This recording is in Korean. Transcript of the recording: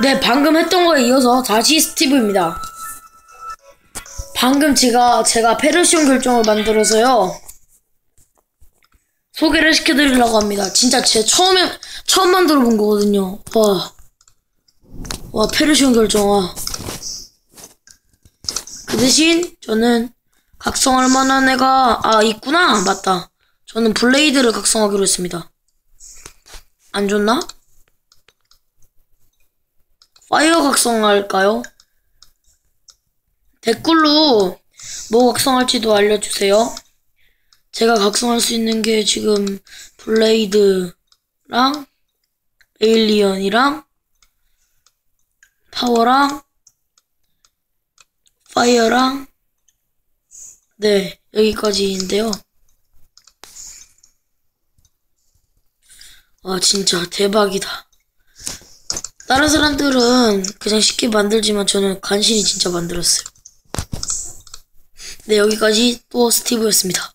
네, 방금 했던 거에 이어서 다시 스티브입니다. 방금 제가, 제가 페르시온 결정을 만들어서요. 소개를 시켜드리려고 합니다. 진짜 제 처음에, 처음 만들어 본 거거든요. 와. 와, 페르시온 결정, 와. 그 대신, 저는 각성할 만한 애가, 아, 있구나. 맞다. 저는 블레이드를 각성하기로 했습니다. 안 좋나? 파이어 각성할까요? 댓글로 뭐 각성할지도 알려주세요. 제가 각성할 수 있는 게 지금 블레이드랑 에일리언이랑 파워랑 파이어랑 네 여기까지인데요. 아 진짜 대박이다. 다른 사람들은 그냥 쉽게 만들지만 저는 간신히 진짜 만들었어요. 네 여기까지 또 스티브였습니다.